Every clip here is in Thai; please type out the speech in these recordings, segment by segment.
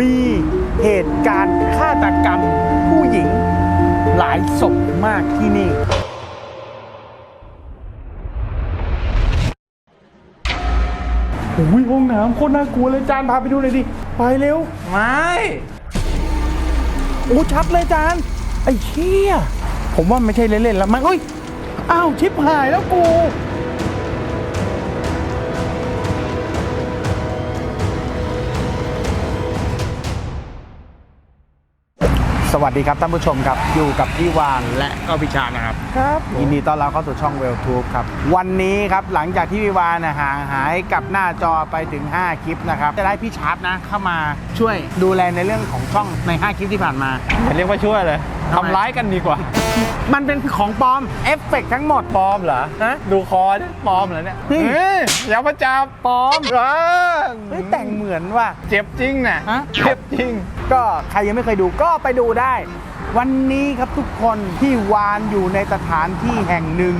มีเหตุการณ์ฆาตกรรมผู้หญิงหลายศพมากที่นี่ โอ้ยห้องน้ำโคตรน่ากลัวเลยจานพาไปดูหน่อยดิ ไปเร็ว ไม่โอ้ชัดเลยจานไอ้เชี่ยผมว่าไม่ใช่เล่นๆแล้วมั้งเอ้ย อ้าว ชิปหายแล้วกู วัสดีครับท่านผู้ชมครับ อยู่กับพี่วานและก็พิชานะครับครับยินดีต้อนรับเข้าสู่ช่องเวลทูบครับ วันนี้ครับหลังจากที่พี่วานนะห่างหายกับหน้าจอไปถึง 5 คลิปนะครับ จะได้พี่ชาร์ปนะเข้ามาช่วยดูแลในเรื่องของช่องใน 5 คลิปที่ผ่านมาอย่าเรียกว่าช่วยเลยทำไมทำร้ายกันดีกว่า มันเป็นของปลอม เอฟเฟกต์ทั้งหมดปลอมเหรอฮะดูคอดิปลอมเหรอเนี่ยเฮ้ยเฮ้ยอย่ามาจับปลอมเหรอเฮ้ยแต่งเหมือนว่ะเจ็บจริงนะฮะเจ็บจริง ก็ใครยังไม่เคยดูก็ไปดูได้ วันนี้ครับทุกคนที่วานอยู่ในสถานที่แห่งหนึ่ง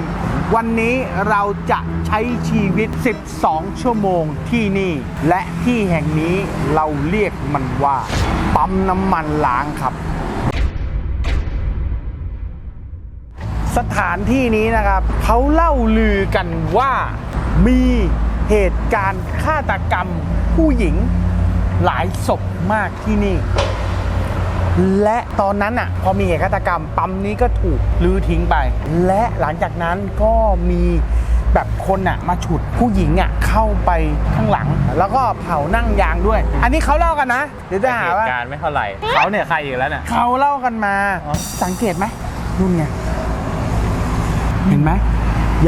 วันนี้เราจะใช้ชีวิต 12 ชั่วโมงที่นี่ และที่แห่งนี้เราเรียกมันว่า ปั๊มน้ำมันล้างครับ สถานที่นี้นะครับเขาเล่าลือกันว่ามีเหตุการณ์ฆาตกรรมผู้หญิงหลายศพมากที่นี่ และตอนนั้นอะพอมีเหตุฆาตกรรมปั๊มนี้ก็ถูกลือทิ้งไป และหลังจากนั้นก็มีแบบคนอะมาฉุดผู้หญิงอะเข้าไปข้างหลัง แล้วก็เผานั่งยางด้วย อันนี้เขาเล่ากันนะเดี๋ยวจะหาเหว่าตุการณ์ไม่เท่าไหร่เขาเนี่ยใครอีกแล้วเนี่ย เขาเล่ากันมาอ๋อสังเกตไหมนุ่นไงเห็น ไหม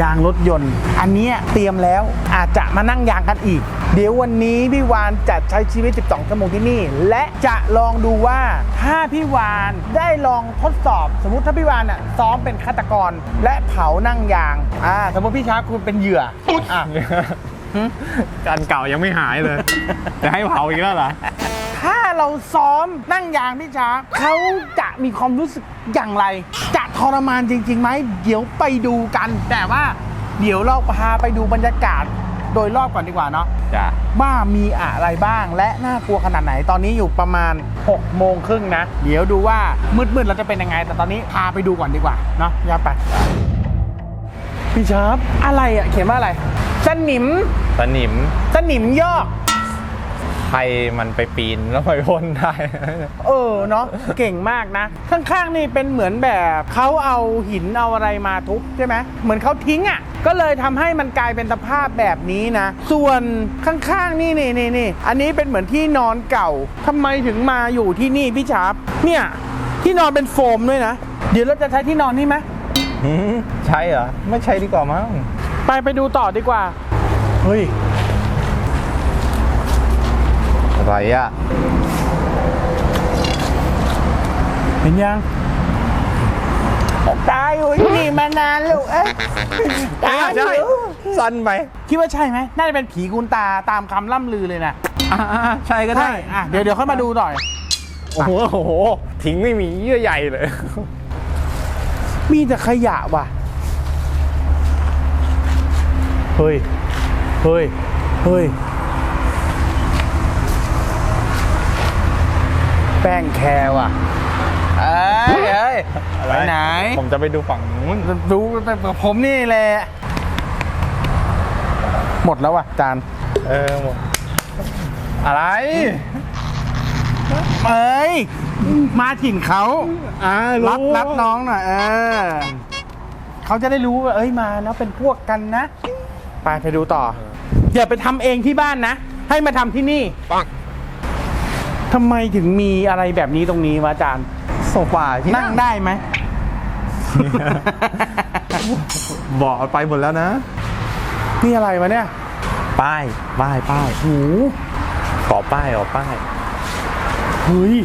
ยางรถยนต์ อันเนี้ยเตรียมแล้วอาจจะมานั่งยางกันอีก เดี๋ยววันนี้พี่วานจะใช้ชีวิต 12 ชั่วโมงที่นี่ และจะลองดูว่าถ้าพี่วานได้ลองทดสอบ สมมุติถ้าพี่วานอะซ้อมเป็นฆาตกรและเผานั่งยางอ่าสมมติพี่ชาร์ปคุณเป็นเหยื่ออะ การเก่ายังไม่หายเลย จะให้เผาอีกแล้วเหรอ ถ้าเราซ้อมนั่งยางพี่ช้าเขาจะมีความรู้สึกอย่างไร จะทรมานจริงๆไหม เดี๋ยวไปดูกัน แต่ว่าเดี๋ยวเราพาไปดูบรรยากาศโดยรอบก่อนดีกว่าเนาะจ้ะว่ามีอะไรบ้างและน่ากลัวขนาดไหนตอนนี้อยู่ประมาณ6โมงครึ่งนะ เดี๋ยวดูว่ามืดๆเราจะเป็นยังไง แต่ตอนนี้พาไปดูก่อนดีกว่าเนาะย่าไป พี่ชาร์ปอะไรอะเขียนว่าอะไรสนิมสนิมสนิมยอก ใครมันไปปีนแล้วไปพ่นได้ เออเนาะเก่งมากนะ ข้างๆนี่เป็นเหมือนแบบเขาเอาหินเอาอะไรมาทุบใช่ไหมเหมือนเขาทิ้งอะ ก็เลยทำให้มันกลายเป็นสภาพแบบนี้นะ ส่วนข้างๆนี่นี่นี่นี่อันนี้เป็นเหมือนที่นอนเก่าทำไมถึงมาอยู่ที่นี่พี่ชาร์ปเนี่ยที่นอนเป็นโฟมด้วยนะ เดี๋ยวเราจะใช้ที่นอนนี่ไหม หืมใช่เหรอ ไม่ใช่ดีกว่ามั้ง ไปไปดูต่อดีกว่า เฮ้ย อะไรอะ เห็นยัง ตายอยู่ที่นี่มานานลูกเอ้ยตายอยู่สั้นไปคิดว่าใช่ไหมน่าจะเป็นผีกุนตาตามคำล่ำลือเลยนะอ่าใช่ก็ได้ใช่อะเดี๋ยวเดี๋ยวค่อยมาดูหน่อย โอ้โหโอ้โห ทิ้งไม่มีเยื่อใยเลย มีแต่ขยะว่ะ เฮ้ย เฮ้ย เฮ้ย แป้งแคร์ว่ะ เอ้ยเอ้ยไปไหน ผมจะไปดูฝั่งนู้นดูแต่ผมนี่แหละ หมดแล้วว่ะจาน เออหมด อะไร เอ้ย มาถิ่นเขาอ่ารัดรัดน้องหน่อยเออเขาจะได้รู้ว่าเอ้ยมาแล้วเป็นพวกกันนะ ไปไปดูต่อ อย่าไปทำเองที่บ้านนะ ให้มาทำที่นี่ปังทำไมถึงมีอะไรแบบนี้ตรงนี้วะอาจารย์ โซฟาที่นั่งได้ไหมบอกไปหมดแล้วนะ นี่อะไรวะเนี่ยป้ายป้ายป้ายหูขอป้ายขอป้าย เฮ้ย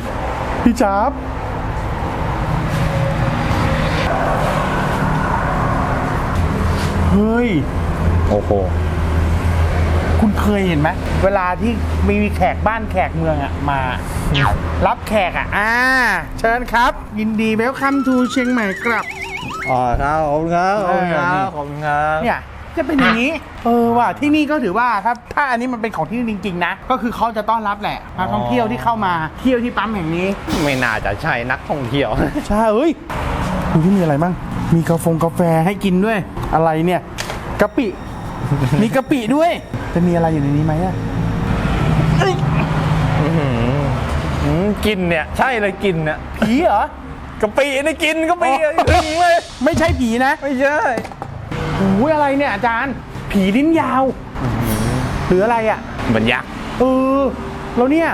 พี่จ๊าบเฮ้ย โอ้โห คุณเคยเห็นไหม เวลาที่มีแขกบ้านแขกเมืองอะมา รับแขกอะอ่า เชิญครับ ยินดีเวลคัมทูเชียงใหม่ครับ อ๋อครับ ขอบคุณครับ ขอบคุณครัเออนี่บขอบคุณครับเนี่ย จะเป็นอย่างนี้ เออว่ะที่นี่ก็ถือว่าถ้าถ้าอันนี้มันเป็นของที่นี่จริง ๆ นะ ก็คือเขาจะต้อนรับแหละนักท่องเที่ยวที่เข้ามาเที่ยวที่ปั๊มแห่งนี้ ไม่น่าจะใช่นักท่องเที่ยว ใช่เอ้ยดูที่มีอะไรบ้างมีกาแฟกาแฟให้กินด้วย อะไรเนี่ยกะปิ มีกะปิด้วย จะมีอะไรอยู่ในนี้ไหมอะเอ้ยอืมกินเนี่ยใช่เลยกินเนี่ยผีเหรอกะปินี่กินกะปิอ๋อถึงเลย ไม่ใช่ผีนะ ไม่ใช่ โอ้ยอะไรเนี่ยอาจารย์ ผีลิ้นยาว หรืออะไรอะเหมือนยักษ์เออแล้วเนี่ย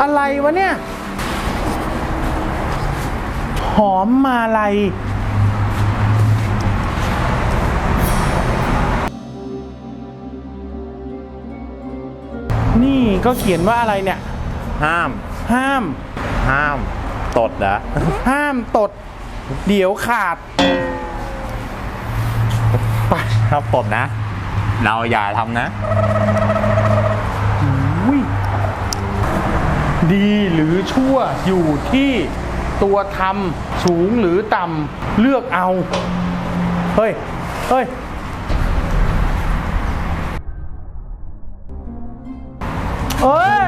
อะไรวะเนี่ย หอมมาลัยนี่ก็เขียนว่าอะไรเนี่ย ห้าม ห้าม ห้าม ตดนะห้ามตด เดี๋ยวขาด ถ้าตดนะ เราอย่าทำนะอุ้ยดีหรือชั่วอยู่ที่ตัวทำสูงหรือต่ำเลือกเอา เฮ้ย เฮ้ย เอ้ย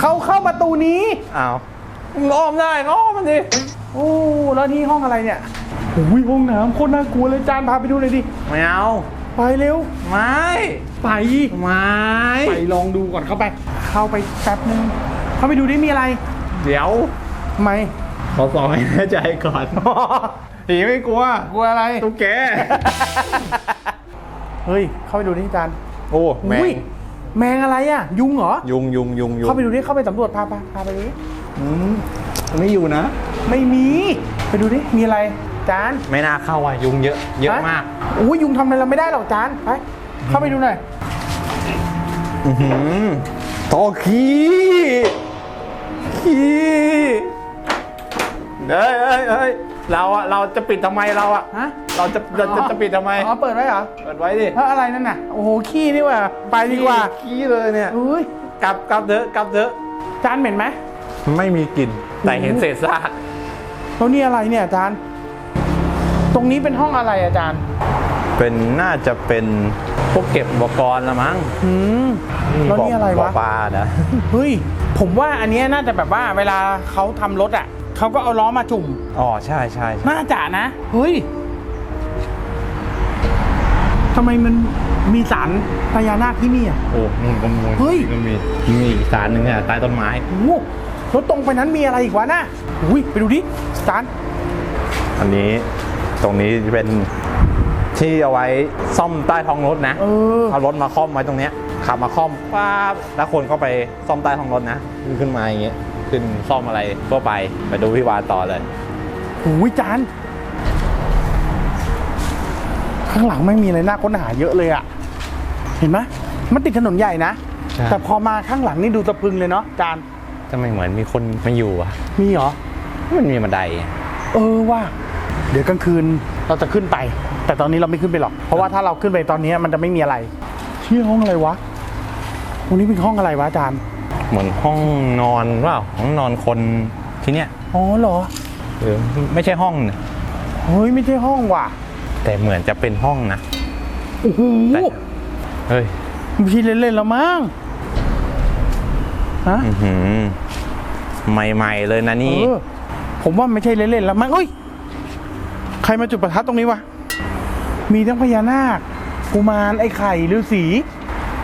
เขาเข้าประตูนี้ อ้าวมึงอ้อมได้ก็อ้อมมันดิโอ้แล้วนี่ห้องอะไรเนี่ย โอ้ยห้องน้ำโคตรน่ากลัวเลยจานพาไปดูเลยดิ ไม่เอา ไปเร็ว ไม่ ไป ไม่ ไปลองดูก่อนเข้าไป เข้าไปแป๊บนึง เข้าไปดูดิมีอะไร เดี๋ยวทำไมขอสอบให้แน่ใจก่อนผีไม่กลัว กลัวอะไร ตุ๊กแก เฮ้ย เข้าไปดูดิจานโอ้แมอุ้งยแมงอะไรอะ ยุงเหรอ ยุงยุงยุงยุงเข้าไปดูดิ เข้าไปสำรวจพาพาพาไปดิอืมไม่อยู่นะ ไม่มี ไปดูดิ มีอะไร จานไม่น่าเข้าอะยุงเยอะเยอะมากโอ้ยยุงทำอะไรเราไม่ได้หรอกจานไปเข้าไปดูหน่อยอือหือโตขี้ขี้เฮ้ยเฮ้ยเฮ้ยเราอะเราจะปิดทำไมเราอะฮะเราจะจะจะจะปิดทำไมอ๋อเปิดไว้เหรอเปิดไว้ดิแล้วอะไรนั่นน่ะโอ้โหขี้นี่หว่าไปดีกว่าขี้เลยเนี่ยเอ้ยกลับกลับเถอะกลับเถอะจานเหม็นไหมไม่มีกลิ่นแต่เห็นเศษซากแล้วนี่อะไรเนี่ยอาจารย์ ตรงนี้เป็นห้องอะไรอาจารย์ เป็นน่าจะเป็นพวกเก็บอุปกรณ์ละมั้งอืมแล้วนี่อะไรบ่วะปลานะเฮ้ยผมว่าอันเนี้ยน่าจะแบบว่าเวลาเขาทำรถอะเขาก็เอาล้อมาจุ่มอ๋อใช่ใช่ใช่น่าจะนะเฮ้ยทำไมมันมีสารพญานาคที่นี่อะโอ้นู่นก็มีเฮ้ยก็มีมีอีกสารหนึ่งเนี่ยใต้ต้นไม้โอ้โหแล้วตรงไปนั้นมีอะไรอีกวะน่ะอุ้ยไปดูดิสารอันนี้ ตรงนี้เป็นที่เอาไว้ซ่อมใต้ท้องรถนะ เออเอารถมาค่อมไว้ตรงเนี้ยขับมาค่อมป๊าบแล้วคนก็ไปซ่อมใต้ท้องรถนะขึ้นขึ้นมาอย่างเงี้ยขึ้นซ่อมอะไรก็ไปไปดูพี่วานต่อเลยโอ้ยจานข้างหลังไม่มีอะไรน่าค้นหาเยอะเลยอะ เห็นไหมมันติดถนนใหญ่นะใช่แต่พอมาข้างหลังนี่ดูสะพรึงเลยเนาะจานทำไมเหมือนมีคนมาอยู่อะมีเหรอ มันมีบันไดอะเออว่า เดี๋ยวกลางคืนเราจะขึ้นไป แต่ตอนนี้เราไม่ขึ้นไปหรอก เพราะว่าถ้าเราขึ้นไปตอนนี้มันจะไม่มีอะไรที่ห้องอะไรวะตรงนี้เป็นห้องอะไรวะอาจารย์เหมือนห้องนอนเปล่าห้องนอนคนที่เนี้ยอ๋อเหรอเออไม่ใช่ห้องนะเฮ้ยไม่ใช่ห้องว่ะ แต่เหมือนจะเป็นห้องนะโอ้โหแต่เฮ้ยไม่ใช่เล่นๆแล้วมั้งฮะอื้อหือใหม่ๆเลยนะนี่ เออผมว่าไม่ใช่เล่นๆแล้วมั้งเอ้ย ใครมาจุดประทัดตรงนี้วะ มีทั้งพญานาคกุมารไอ้ไข่ฤาษี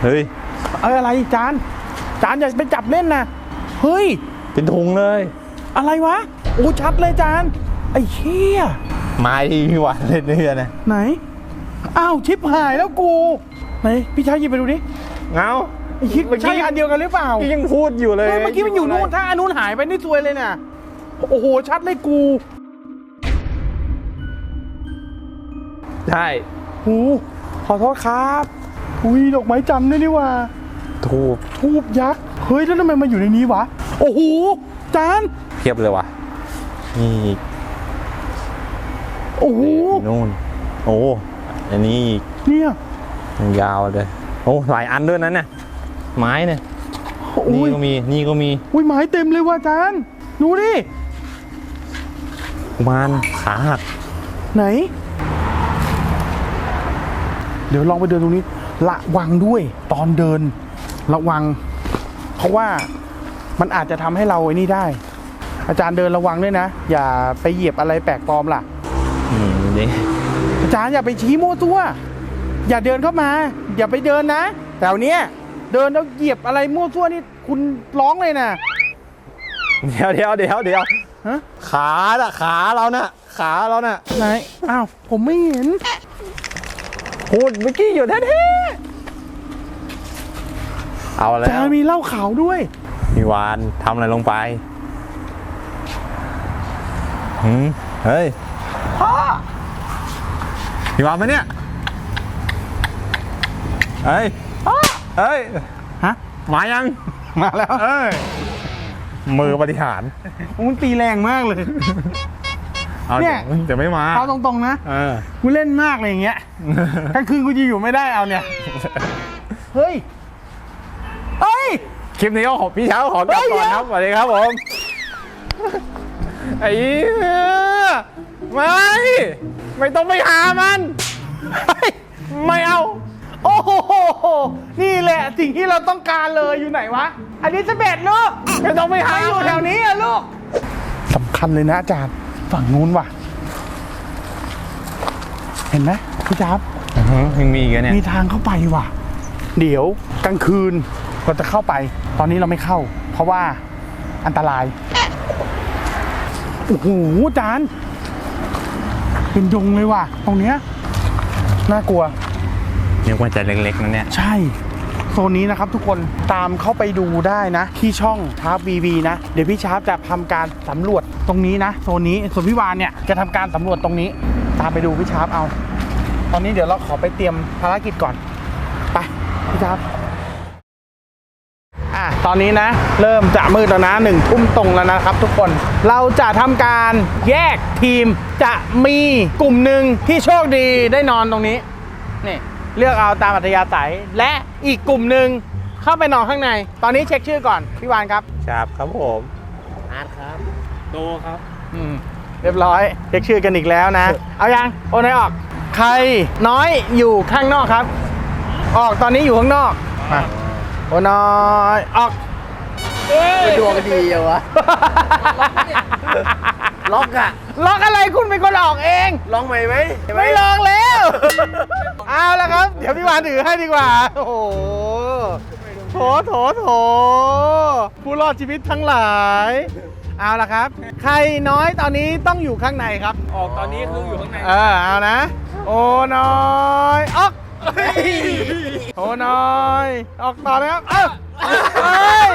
เฮ้ย เอ้ยอะไรจานจานอย่าไปจับเล่นนะเฮ้ย เป็นถุงเลย อะไรวะโอ้ชัดเลยจานไอ้เชี่ยไม้ที่พี่วานเล่นเนี่ยนะไหนอ้าวชิปหายแล้วกูไหนพี่ชายหยิบไปดูดิเงาไอ้ชิปใช่อันเดียวกันหรือเปล่าพี่ยังพูดอยู่เลยเฮ้ยเมื่อกี้มันอยู่นู่นถ้าอันนู้นหายไปนี่ซวยเลยน่ะโอ้โหชัดเลยกู ใช่หูขอโทษครับอุ้ยดอกไม้จันทร์ด้วยนี่หว่าถูกทูบยักษ์เฮ้ยแล้วทำไมมาอยู่ในนี้วะ โอ้โหจานเทียบเลยว่ะนี่โอ้โหนู่นโอ้อันนี้อีกเนี่ยยาวเลยโอ้หลายอันด้วยนั้นเนี่ยไม้เนี่ยโอ้นี่ยก็มีนี่ก็มีอุ้ยไม้เต็มเลยว่ะจานดูดิกุมารขาหักไหน เดี๋ยวลองไปเดินตรงนี้ระวังด้วยตอนเดินระวัง เพราะว่ามันอาจจะทำให้เราไอ้นี่ได้ อาจารย์เดินระวังด้วยนะ อย่าไปเหยียบอะไรแปลกปลอมล่ะอืมนี่อาจารย์อย่าไปชี้มั่วตัว อย่าเดินเข้ามา อย่าไปเดินนะแถวเนี้ยเดินแล้วเหยียบอะไรมั่วตัวนี่คุณร้องเลยนะเดี๋ยวเดี๋ยวเดี๋ยวเดี๋ยวฮะขาน่ะขาเราน่ะ ขาเราน่ะไหนอ้าวผมไม่เห็น พูดเมื่อกี้อยู่แท้ๆเอาแล้อาจาวรย์มีเหล้าขาวด้วยพี่วานทำอะไรลงไปหืมเฮ้ยพ่อพี่วานมาเนี่ยเฮ้ยเฮ้ยฮะมายังมาแล้วเอ้ยมือปฏิหารมันตีแรงมากเลย เอาเนี่เดี๋ยยวจะไม่มาเอาตรงๆนะเออกูเล่นมากเลยอย่างเงี้ยกลางคืนกูจะอยู่ไม่ได้เอาเนี่ยเฮ้ยเฮ้ยคลิปนี้ก็ขอพี่เช้าขอกลับเฮ้ยก่อนครับสวัสดีครับผมไอ้เหี้ยไม่ไม่ต้องไปหามันไม่เอา โอ้โห นี่แหละสิ่งที่เราต้องการเลยอยู่ไหนวะ อันนี้จะเบ็ดลูกไม่ต้องไปหาไม่อยู่แถวนี้อะลูกสำคัญเลยนะอาจารย์ ฝั่งนู้นว่ะ เห็นไหมพี่จ๊าบอือฮึยังมีอีกเหรอเนี่ยมีทางเข้าไปว่ะ เดี๋ยวกลางคืนเราจะเข้าไป ตอนนี้เราไม่เข้า เพราะว่าอันตรายโอ้โหอาจารย์เป็นดงเลยว่ะ ตรงเนี้ยน่ากลัวยังควรจะเล็กๆนะเนี่ย ใช่ โซนนี้นะครับทุกคนตามเข้าไปดูได้นะ ที่ช่องชาร์ปวีวีนะ เดี๋ยวพี่ชาร์ปจะทำการสำรวจตรงนี้นะโซนนี้ส่วนพี่วานเนี่ยจะทำการสำรวจตรงนี้ ตามไปดูพี่ชาร์ปเอา ตอนนี้เดี๋ยวเราขอไปเตรียมภารกิจก่อนไปพี่ชาร์ปอะตอนนี้นะ เริ่มจะมืดแล้วนะหนึ่งทุ่มตรงแล้วนะครับทุกคนเราจะทำการแยกทีมจะมีกลุ่มหนึ่งที่โชคดีได้นอนตรงนี้นี่ เลือกเอาตามอัธยาศัย และอีกกลุ่มหนึ่งเข้าไปนอนข้างใน ตอนนี้เช็คชื่อก่อน พี่วานครับครับครับผมอืมเรียบร้อย เช็คชื่อกันอีกแล้วนะ เอายังโอนไหนออก ใครน้อยอยู่ข้างนอกครับ ออกตอนนี้อยู่ข้างนอกมาโอนน้อยออก ดวงดีอะวะ ล็อกอะล็อกอะไรคุณเป็นคนออกเอง ลองใหม่ไหมไม่ลองแล้ ดี๋ยวพี่วานถือให้ดีกว่า โอ้โห โถ โถ โถ ผู้รอดชีวิตทั้งหลาย เอาละครับ ใครน้อยตอนนี้ต้องอยู่ข้างในครับ ออกตอนนี้คืออยู่ข้างใน เออ เอานะ โอ้น้อยออกโอ้น้อย ออกต่อนะครับ เอ้าเอ้ย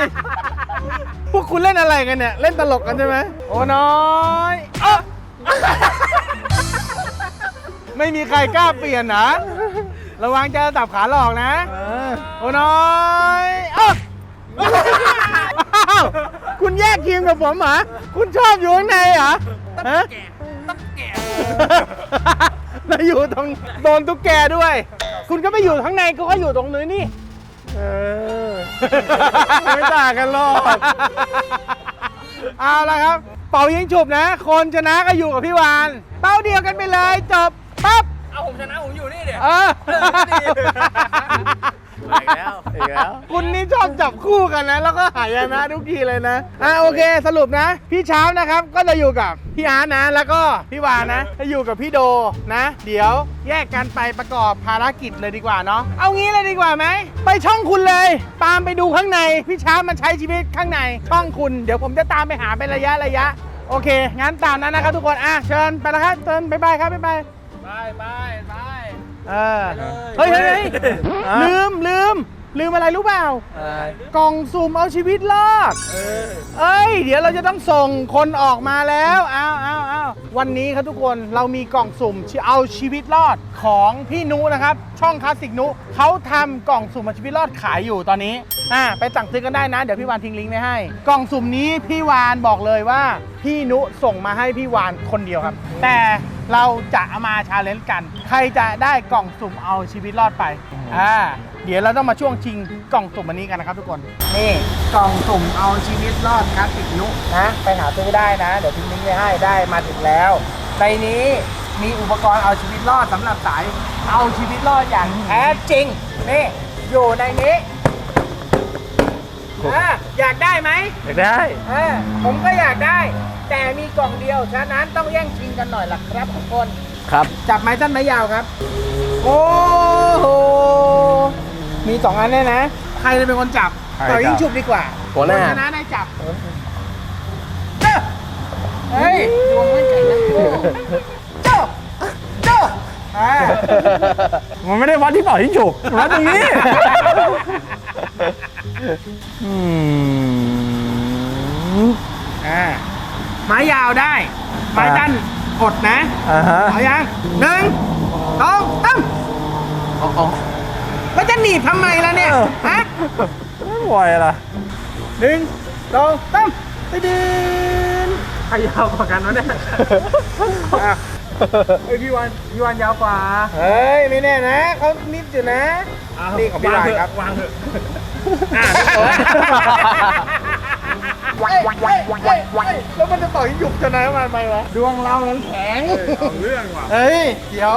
พวกคุณเล่นอะไรกันเนี่ย เล่นตลกกันใช่ไหม โอ้น้อยออกไม่มีใครกล้าเปลี่ยนนะ ระวังจะตับขาหลอกนะโอ้น้อยออกอ้าวคุณแยกทีมกับผมเหรอ คุณชอบอยู่ข้างในเหรอฮะแล้วอยู่ตรงโดนตุ๊กแกด้วย คุณก็ไม่อยู่ข้างในก็ก็อยู่ตรงนี้นี่ เออ ไม่ต่างกันหรอกเอาละครับ เป่ายิงฉุบนะ คนชนะก็อยู่กับพี่วาน เป้าเดียวกันไปเลยจบปั๊บ เอาผมชนะผมอยู่นี่เดี๋ยวเอออีกแล้วอีกแล้วคุณนี่ชอบจับคู่กันนะ แล้วก็หายนะทุกทีเลยนะอะโอเคสรุปนะ พี่เช้านะครับก็จะอยู่กับพี่อาร์ตนะ แล้วก็พี่วานนะจะอยู่กับพี่โดนะ เดี๋ยวแยกกันไปประกอบภารกิจเลยดีกว่าเนาะเอางี้เลยดีกว่าไหมไปช่องคุณเลยตามไปดูข้างในพี่เช้ามันใช้ชีวิตข้างในช่องคุณ เดี๋ยวผมจะตามไปหาเป็นระยะระยะโอเค งั้นตามนั้นนะครับทุกคน อะ เชิญไปแล้วครับ เชิญบ๊ายบายครับบ๊ายบาย ไปไปไป เออเฮ้ยเฮ้ยเฮ้ยลืมลืม ลืมอะไรรู้เปล่ากล่องสุ่มเอาชีวิตรอดเอ้ย เดี๋ยวเราจะต้องส่งคนออกมาแล้วอ้าวอ้าวอ้าววันนี้ครับทุกคนเรามีกล่องสุ่มที่เอาชีวิตรอดของพี่นุนะครับ ช่องคลาสสิกนุเขาทำกล่องสุ่มเอาชีวิตรอดขายอยู่ตอนนี้อ่าไปสั่งซื้อกันได้นะ เดี๋ยวพี่วานทิ้งลิงก์ไว้ให้ กล่องสุ่มนี้พี่วานบอกเลยว่า พี่นุส่งมาให้พี่วานคนเดียวครับ แต่ เราจะเอามาชาเลนจ์กัน ใครจะได้กล่องสุ่มเอาชีวิตรอดไปอ่าเดี๋ยวเราต้องมาช่วงชิงกล่องสุ่มอันนี้กันนะครับทุกคน นี่กล่องสุ่มเอาชีวิตรอดคลาสสิกนุนะ ไปหาซื้อได้นะ เดี๋ยวทิ้งลิงก์ไว้ให้ได้มาถึงแล้ว ในนี้มีอุปกรณ์เอาชีวิตรอดสำหรับสายเอาชีวิตรอดอย่างแท้จริงนี่อยู่ในนี้อะอยากได้ไหมอยากได้ เออผมก็อยากได้ แต่มีกล่องเดียว ฉะนั้นต้องแย่งชิงกันหน่อยล่ะครับทุกคน ครับ จับไม้สั้นไม้ยาวครับ โอ้โห มีสองอันเนี่ยนะ ใครจะเป็นคนจับใครต่อยิงจับฉุบดีกว่าหัวหน้า คชนะได้จับ เจ้าเฮ้ยดวงไม่แข็งทั้งคู่เจ้าเจ้าอ่ามันไม่ได้วัดที่เป่าที่ฉุกวัดตรงนี้ อืมอ่า ไม้ยาวได้ ไม้สั้นอดนะอ่าฮะ เอายังหนึ่งสองสามเอาเอาแล้วจะหนีบทำไมล่ะเนี่ย เออ ฮะไม่ไหวล่ะหนึ่งสองสามไปดินใครยาวกว่ากันวะเนี่ยเฮ้ยพี่วันพี่วันยาวกว่าเฮ้ย ไม่แน่นะ เขานิดอยู่นะ นี่ของพี่วานครับวางเถอะอะพี่โอ๊ต แล้วมันจะต่อยหยุกชนะมันไหมวะดวงเรามันแข็งเอาเรื่องว่ะเฮ้ย เดี๋ยว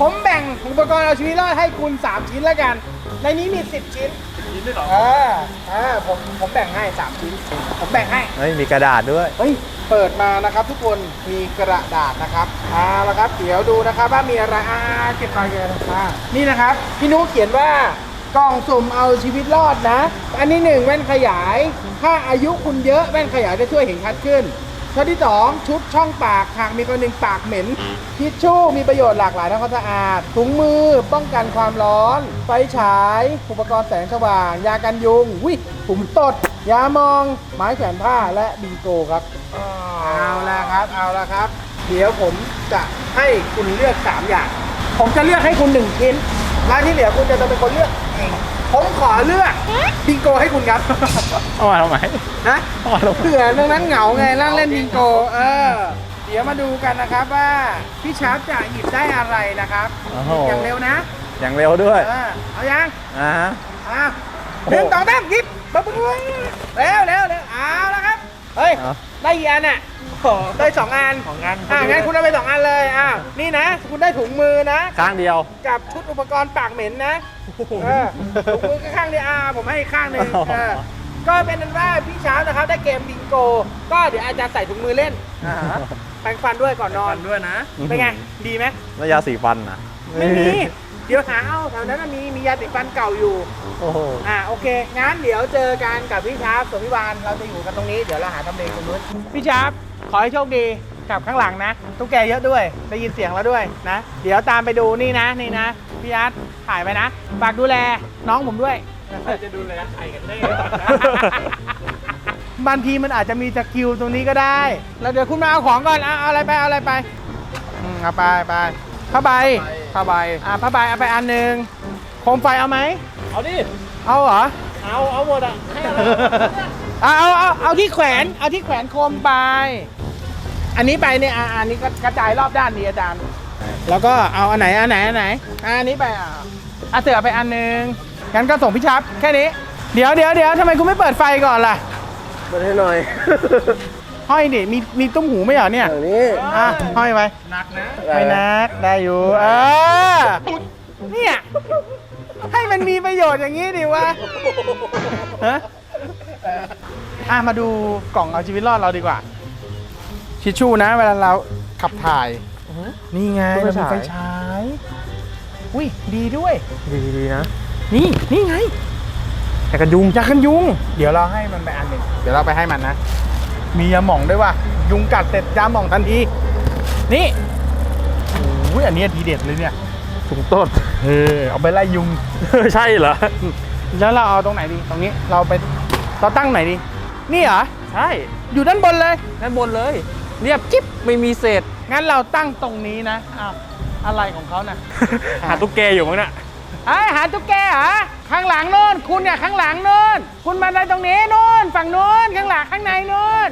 ผมแบ่งอุปกรณ์เอาชีวิตรอดให้คุณ 3 ชิ้นแล้วกัน ในนี้มี 10 ชิ้นยินได้หรอเออเออผมผมแบ่งให้ 3 ชิ้น ผมแบ่งให้ เฮ้ย มีกระดาษด้วย เฮ้ย เปิดมานะครับทุกคนมีกระดาษนะครับเอาละครับ เดี๋ยวดูนะครับว่ามีอะไรอ่าเก็บไปเก็บไปอ่านี่นะครับ พี่นุเขียนว่า กล่องสุ่มเอาชีวิตรอดนะ อันนี้หนึ่งแว่นขยาย ถ้าอายุคุณเยอะแว่นขยายจะช่วยเห็นชัดขึ้นข้อที่สองชุดช่องปากหากมีคนหนึ่งปากเหม็นทิชชู่มีประโยชน์หลากหลายทั้งความสะอาด ถุงมือป้องกันความร้อน ไฟฉาย อุปกรณ์แสงสว่าง ยากันยุงวิผมตด ยามอง ไม้แขวนผ้าและบิงโกครับเอาละครับเอาละครับ เดี๋ยวผมจะให้คุณเลือก 3 อย่าง ผมจะเลือกให้คุณ1ชิ้น แล้วที่เหลือคุณจะต้องเป็นคนเลือกเองผมขอเลือกบิงโกให้คุณครับเอามาทำไมนะเอามาทำไมเผื่อตรงนั้นเหงาไงนั่งเล่นบิงโก เออ เดี๋ยวมาดูกันนะครับว่าพี่ชาร์ปจะหยิบได้อะไรนะครับโอ้โห อย่างเร็วนะอย่างเร็วด้วยเออเอายังอ่าฮะ อะโอ้หโหนึ่งสองสามหยิบปั๊บปั๊บปั๊บเร็วเร็วเร็วเอาละครับเฮ้ยเอา ได้กี่อันอะ ได้สองอันของงานอ่างั้นคุณเอาไปสองอันเลยอ่านี่นะ คุณได้ถุงมือนะ ข้างเดียว กับชุดอุปกรณ์ปากเหม็นนะเออถุงมือก็ข้างเดียวอ่าผมให้อีกข้างหนึ่งอ๋อเออก็เป็นนั้นว่าพี่เช้านะครับได้เกมบิงโก ก็เดี๋ยวอาจารย์ใส่ถุงมือเล่นอ่าแปรงฟันด้วยก่อนนอนด้วยนะเป็นไงดีไหมแล้วยาสีฟันนะไม่มีเดี๋ยวหาเอาแถวนั้นนะมีมียาติดฟันเก่าอยู่โอ้โหอ่าโอเคงั้นเดี๋ยวเจอกันกับพี่ชาร์ปส่วนพี่วานเราจะอยู่กันตรงนี้เดี๋ยวเราหาทำเลตรงนู้นพี่ชาร์ป ขอให้โชคดีกลับข้างหลังนะตุ๊กแกเยอะด้วยได้ยินเสียงแล้วด้วยนะ เดี๋ยวตามไปดูนี่นะนี่นะพี่อาร์ตถ่ายไปนะฝากดูแลน้องผมด้วย จะดูเลยใครกันแน่บางทีมันอาจจะมีสกิลตรงนี้ก็ได้ แล้วเดี๋ยวคุณมาเอาของก่อนเอาเอาอะไรไปเอาอะไรไปอืมเอาไปไปผ้าใบผ้าใบอ่าผ้าใบเอาไปอันหนึ่งโคมไฟเอาไหมเอาดิ เอาเหรอ เอาเอาหมดอะให้อะไรเอาเอาเอาเอาที่แขวนเอาที่แขวนโคมไป อันนี้ไปเนี่ยอ่าอันนี้ก็กระจายรอบด้านดีอาจารย์ แล้วก็เอาอันไหนอันไหนอันไหนอ่าอันนี้ไปอ่าอะเสือไปอันหนึงงั้นก็ส่งพี่ชับแค่นี้ เดี๋ยวเดี๋ยวเดี๋ยวทำไมคุณไม่เปิดไฟก่อนล่ะ เปิดให้หน่อย ห้อยดิมีมีตุ้มหูไหมเหรอเนี่ย อย่างนี้อะห้อยไว้หนักนะไม่นักได้อยู่เออเนี่ยให้มันมีประโยชน์อย่างนี้ดิวะฮะอะมาดูกล่องเอาชีวิตรอดเราดีกว่า ชิชชู่นะ เวลาเราขับถ่าย นี่ไงไฟเรามีฉายไฟฉาย อุ้ยดีด้วย ดีดีนะ นี่นี่ไงแต่กันยุงยากันยุง เดี๋ยวเราให้มันไปอันหนึ่งเดี๋ยวเราไปให้มันนะ มียาหม่องด้วยว่ะ ยุงกัดเสร็จยาหม่องทันที นี่โอ้ยอันนี้ทีเด็ดเลยเนี่ยถุงต้นเออเอาไปไล่ยุง ใช่เหรอ แล้วเราเอาตรงไหนดี ตรงนี้ เราไป เราตั้งไหนดี นี่เหรอ ใช่ อยู่ด้านบนเลย ด้านบนเลย เรียบกิ๊บไม่มีเศษ งั้นเราตั้งตรงนี้นะอ้าวอะไรของเขานะหาตุ๊กแกอยู่มั้งน่ะไอ้ยหาตุ๊กแกเหรอข้างหลังโน่น คุณเนี่ยข้างหลังโน่น คุณมาได้ตรงนี้โน่น ฝั่งโน่น ข้างหลังข้างในโน่น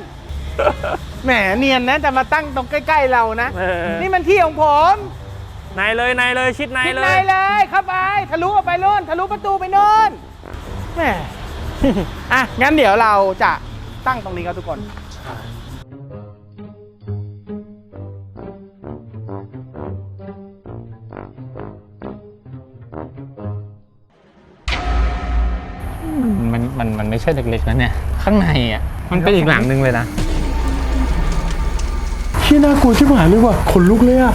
แหมเนียนนะจะมาตั้งตรงใกล้ ๆเรานะ เออ นี่มันที่ของผมในเลยในเลยชิดในทิศเลในย เลยเข้าไปทะลุออกไปโน่นทะลุประตูไปโน่นแหม อะงั้นเดี๋ยวเราจะตั้งตรงนี้ครับทุกคน มันมันไม่ใช่เล็กๆนะเนี่ยข้างในอะมันเป็นอีกหลังหนึงเลยนะ ที่น่ากลัวชิบหายเลยว่ะขนลุกเลยอะ